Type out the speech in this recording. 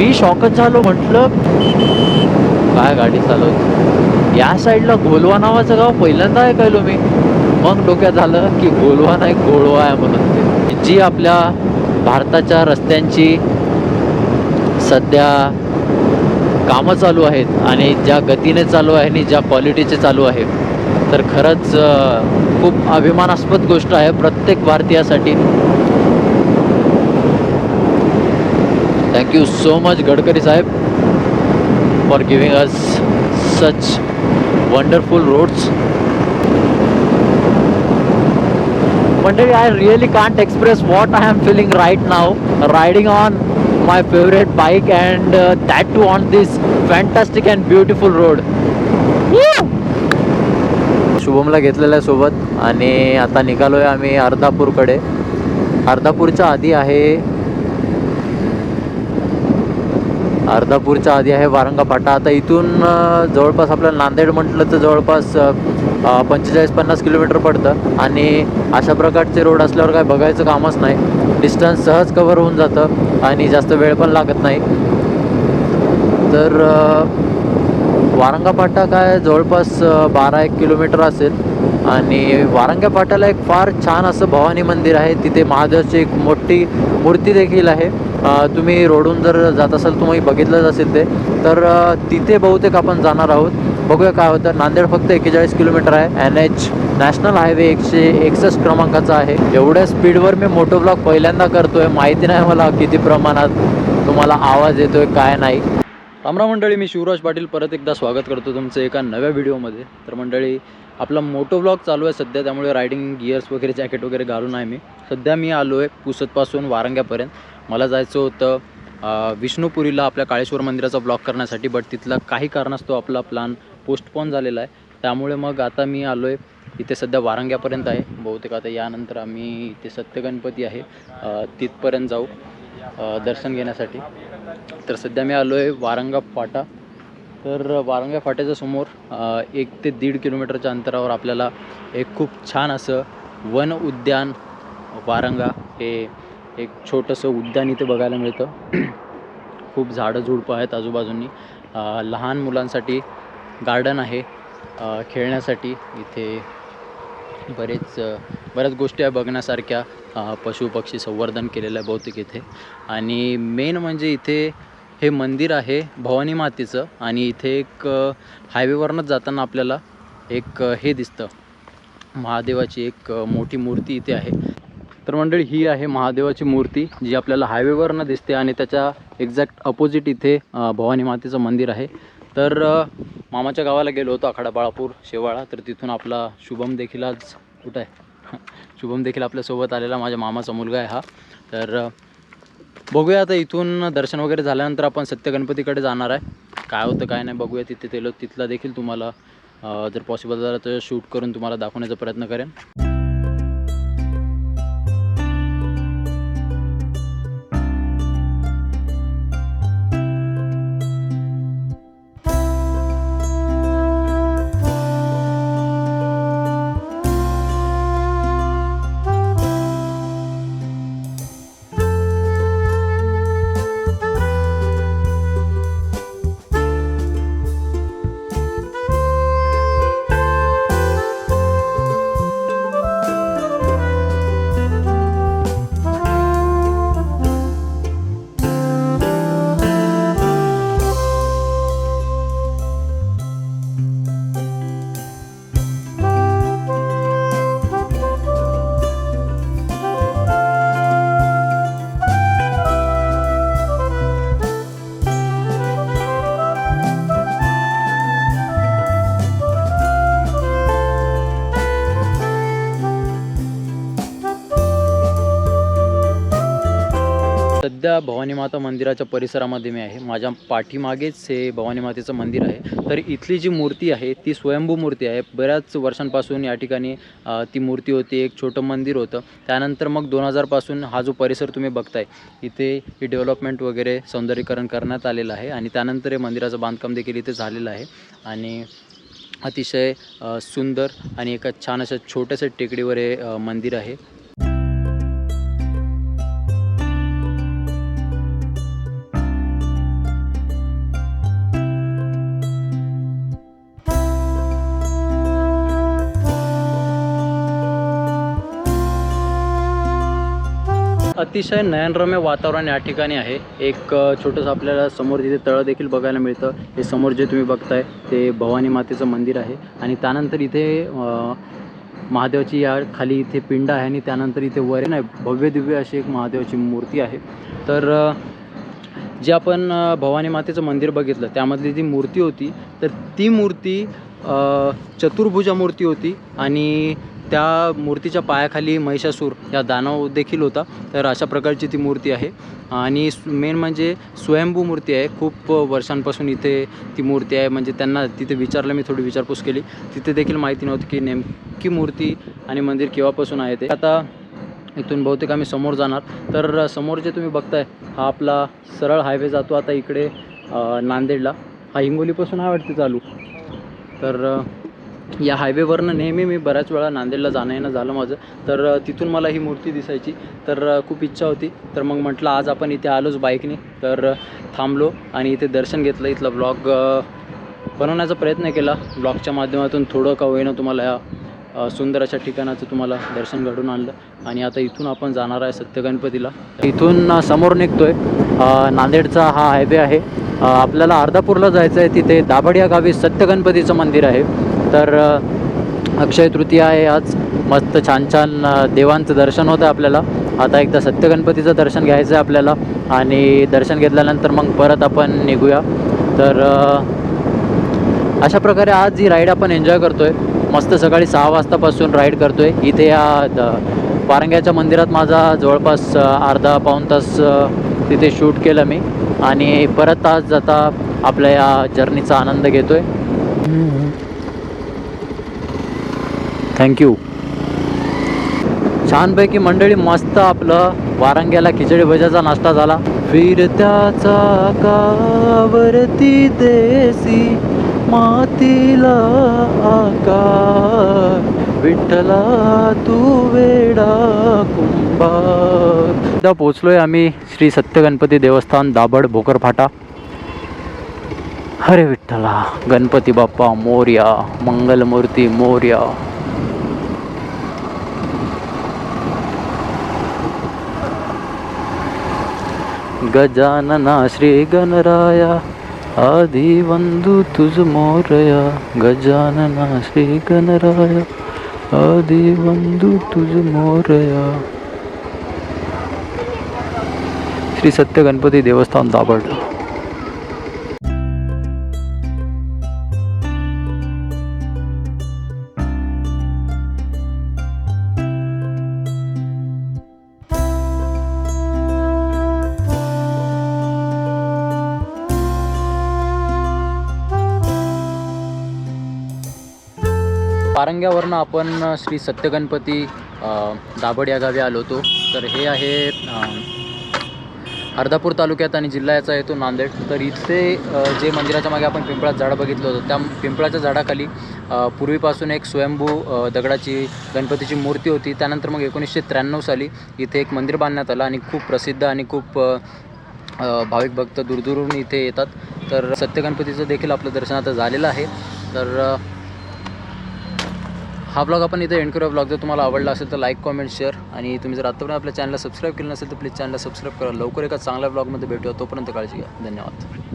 मी शॉकच झालो म्हटलं काय गाडी चालवत? या साईडला गोलवा नावाचं गाव पहिल्यांदा ऐकायलो मी. मग डोक्यात झालं की गोलवा नाही गोळवा आहे म्हणून ते. जी आपल्या भारताच्या रस्त्यांची सध्या कामं चालू आहेत आणि ज्या गतीने चालू आहे आणि ज्या क्वालिटीचे चालू आहे तर खरंच खूप अभिमानास्पद गोष्ट आहे. प्रत्येक भारतीयासाठी thank you so much Gadkari Saheb for giving us such wonderful roads मंडळी I really can't express what I am feeling right now riding on my favourite bike and that too on this fantastic and beautiful road शुभमला घेतलेलं आहे सोबत आणि आता निघालोय आम्ही अर्धापूरकडे. अर्धापूरच्या आधी आहे अर्धापूरच्या आधी आहे वारंगा फाटा आता इथून जवळपास आपल्याला नांदेड म्हटलं तर जवळपास पंचेचाळीस पन्नास किलोमीटर पडतं. आणि अशा प्रकारचे रोड असल्यावर काय बघायचं कामच नाही. डिस्टन्स सहज कवर होऊन जातं आणि जास्त वेळ पण लागत नाही. तर वारंगा फाटा काय जवळपास बारा एक किलोमीटर असेल. आणि वारंगा फाट्याला एक फार छान असं भवानी मंदिर आहे. तिथे महादेवाची एक मोठी मूर्ती देखील आहे. तुम्ही रोडून जर जात असाल तुम्ही बघितलंच असेल ते तर तिथे बहुतेक आपण जाणार आहोत. बघूया काय होतं. नांदेड फक्त एक्केचाळीस किलोमीटर आहे. एन एच नॅशनल हायवे एकशे एकसष्ट क्रमांकाचा आहे. एवढ्या स्पीडवर मी मोटो ब्लॉक पहिल्यांदा करतोय. माहिती नाही मला किती प्रमाणात. तुम्हाला आवाज येतोय काय नाही. रामराम मंडळी मी शिवराज पाटील परत एकदा स्वागत करतो तुमचं एका नव्या व्हिडिओमध्ये. तर मंडळी आपला मोटो ब्लॉग चालू आहे सध्या त्यामुळे रायडिंग गिअर्स वगैरे जॅकेट वगैरे घालून आहे मी. सध्या मी आलो आहे पुसतपासून वारंग्यापर्यंत. मला जायचं होतं विष्णुपुरीला आपल्या काळेश्वर मंदिराचा ब्लॉग करण्यासाठी बट तिथला काही कारणास्तव आपला प्लॅन पोस्टपोन झालेला आहे. त्यामुळे मग आता मी आलो आहे इथे सध्या वारंग्यापर्यंत आहे. बहुतेक आता यानंतर आम्ही इथे सत्यगणपती आहे तिथपर्यंत जाऊ दर्शन घेण्यासाठी. तर सध्या मी आलो आहे वारंगा फाटा. तर वारंगा फाट्याच्या समोर एक ते दीड किलोमीटरच्या अंतरावर आपल्याला एक खूप छान असं वन उद्यान वारंगा हे एक छोटंसं उद्यान इथे बघायला मिळतं. खूप झाडं झुडपं आहेत आजूबाजूंनी. लहान मुलांसाठी गार्डन आहे. खेळण्यासाठी इथे बरेच बऱ्याच गोष्टी आहे बघण्यासारख्या. पशुपक्षी संवर्धन केलेलं आहे बहुतेक इथे. आणि मेन म्हणजे इथे हे मंदिर आहे भवानी मातेचं आणि इथे एक हायवेवरनंच जाताना आपल्याला एक हे दिसतं. महादेवाची एक मोठी मूर्ती इथे आहे. तर मंडळी ही आहे महादेवाची मूर्ती जी आपल्याला हायवेवरनं दिसते आणि त्याच्या एक्झॅक्ट अपोजिट इथे भवानी मातेचं मंदिर आहे. तर मामाच्या गावाला गेलो होतो आखाडा बाळापूर शेवाळा. तर तिथून आपला शुभम देखील आज कुठं आहे? शुभम देखील आपल्यासोबत आलेला माझ्या मामाचा मुलगा आहे हा. तर बघूया आता इथून दर्शन वगैरे झाल्यानंतर आपण सत्यगणपतीकडे जाणार आहे. काय होतं काय नाही बघूया तिथे तेलो तिथला देखील तुम्हाला जर पॉसिबल झालं तर शूट करून तुम्हाला दाखवण्याचा प्रयत्न करेन. सध्या भवानी माता मंदिराच्या परिसरामध्ये मी आहे. माझ्या पाठीमागेच हे भवानी मातेचं मंदिर आहे. तर इथली जी मूर्ती आहे ती स्वयंभू मूर्ती आहे. बऱ्याच वर्षांपासून या ठिकाणी ती मूर्ती होती एक छोटं मंदिर होतं. त्यानंतर मग दोन हजारपासून हा जो परिसर तुम्ही बघताय इथे ही डेव्हलपमेंट वगैरे सौंदर्यीकरण करण्यात आलेलं आहे आणि त्यानंतर हे मंदिराचं बांधकाम देखील इथे झालेलं आहे. आणि अतिशय सुंदर आणि एका छान अशा छोट्याशा टेकडीवर हे मंदिर आहे. अतिशय नयनरम्य वातावरण या ठिकाणी आहे. एक छोटंसं आपल्याला समोर तिथे तळं देखील बघायला मिळतं हे समोर जे तुम्ही बघताय ते भवानी मातेचं मंदिर आहे. आणि त्यानंतर इथे महादेवाची या खाली इथे पिंड आहे आणि त्यानंतर इथे वर नाही भव्य दिव्य अशी एक महादेवाची मूर्ती आहे. तर जे आपण भवानी मातेचं मंदिर बघितलं त्यामधली जी मूर्ती होती तर ती मूर्ती चतुर्भुजा मूर्ती होती आणि त्या मूर्तीच्या पायाखाली महिषासूर या दानव देखील होता. तर अशा प्रकारची ती मूर्ती आहे. आणि मेन म्हणजे स्वयंभू मूर्ती आहे. खूप वर्षांपासून इथे ती मूर्ती आहे. म्हणजे त्यांना तिथे विचारलं मी थोडी विचारपूस केली. तिथे देखील माहिती नव्हती की नेमकी मूर्ती आणि मंदिर केव्हापासून आहे ते. आता इथून बहुतेक आम्ही समोर जाणार. तर समोर जे तुम्ही बघताय हा आपला सरळ हायवे जातो. आता इकडे नांदेडला. हा हिंगोलीपासून हा वाटते चालू. तर या हायवेवरनं नेहमी मी बऱ्याच वेळा नांदेडला जाणं येणं झालं माझं. तर तिथून मला ही मूर्ती दिसायची. तर खूप इच्छा होती. तर मग म्हटलं आज आपण इथे आलोच बाईकने तर थांबलो आणि इथे दर्शन घेतलं. इथला ब्लॉग बनवण्याचा प्रयत्न केला. ब्लॉगच्या माध्यमातून थोडं का होईना तुम्हाला या सुंदर अशा ठिकाणाचं तुम्हाला दर्शन घडून आणलं. आणि आता इथून आपण जाणार आहे सत्यगणपतीला. इथून समोर निघतोय. आहे नांदेडचा हा हायवे आहे. आपल्याला अर्धापूरला जायचं आहे तिथे दाभड या गावी सत्यगणपतीचं मंदिर आहे. तर अक्षय तृतीया आहे आज मस्त छान छान देवांचं दर्शन होतं आपल्याला. आता एकदा सत्यगणपतीचं दर्शन घ्यायचं आहे आपल्याला आणि दर्शन घेतल्यानंतर मग परत आपण निघूया. तर अशा प्रकारे आज ही राईड आपण एन्जॉय करतो आहे मस्त सकाळी सहा वाजतापासून राईड करतो आहे इथे या द- वारंग्याच्या मंदिरात माझा जवळपास अर्धा पाऊण तास तिथे शूट केलं मी. आणि परत आज आता आपल्या या जर्नीचा आनंद घेतो आहे थँक्यू छानपैकी मंडळी मस्त आपलं वारंग्याला खिचडी भजाचा नाश्ता झाला. फिरत्या चाकावरती देसी मातीला आकार. विठ्ठला तू वेडा कुंभा पोचलोय आम्ही श्री सत्यगणपती देवस्थान दाभड भोकरफाटा. हरे विठ्ठला गणपती बाप्पा मोर्या मंगलमूर्ती मोर्या. गजानना श्री गणराया आधी वंदू तुझ मोरया गजानना श्री गणराया आधी वंदू तुझ मोरया। श्री सत्य गणपती देवस्थान दाभड पारंग्यावरनं आपण श्री सत्यगणपती दाभड या गावी आलो होतो. तर हे आहे अर्धापूर तालुक्यात आणि जिल्हा याचा येतो नांदेड. तर इथे जे मंदिराच्या मागे आपण पिंपळाचं झाड बघितलं होतं त्या पिंपळाच्या झाडाखाली पूर्वीपासून एक स्वयंभू दगडाची गणपतीची मूर्ती होती. त्यानंतर मग एकोणीसशे त्र्याण्णव साली इथे एक मंदिर बांधण्यात आलं आणि खूप प्रसिद्ध आणि खूप भाविक भक्त दूरदूरून इथे येतात. तर सत्यगणपतीचं देखील आपलं दर्शन आता झालेलं आहे. तर हा ब्लॉग आपण इथे एंड करूया. ब्लॉग जर तुम्हाला आवडला असेल तर लाईक कॉमेंट शेअर आणि तुम्ही जर आत्तापर्यंत आपल्या चॅनलला सबस्क्राईब केलं नसेल तर प्लीज चॅनलला सबस्क्राईब करा. लवकर एका चांगल्या ब्लॉगमध्ये भेटूया. तोपर्यंत काळजी घ्या. धन्यवाद.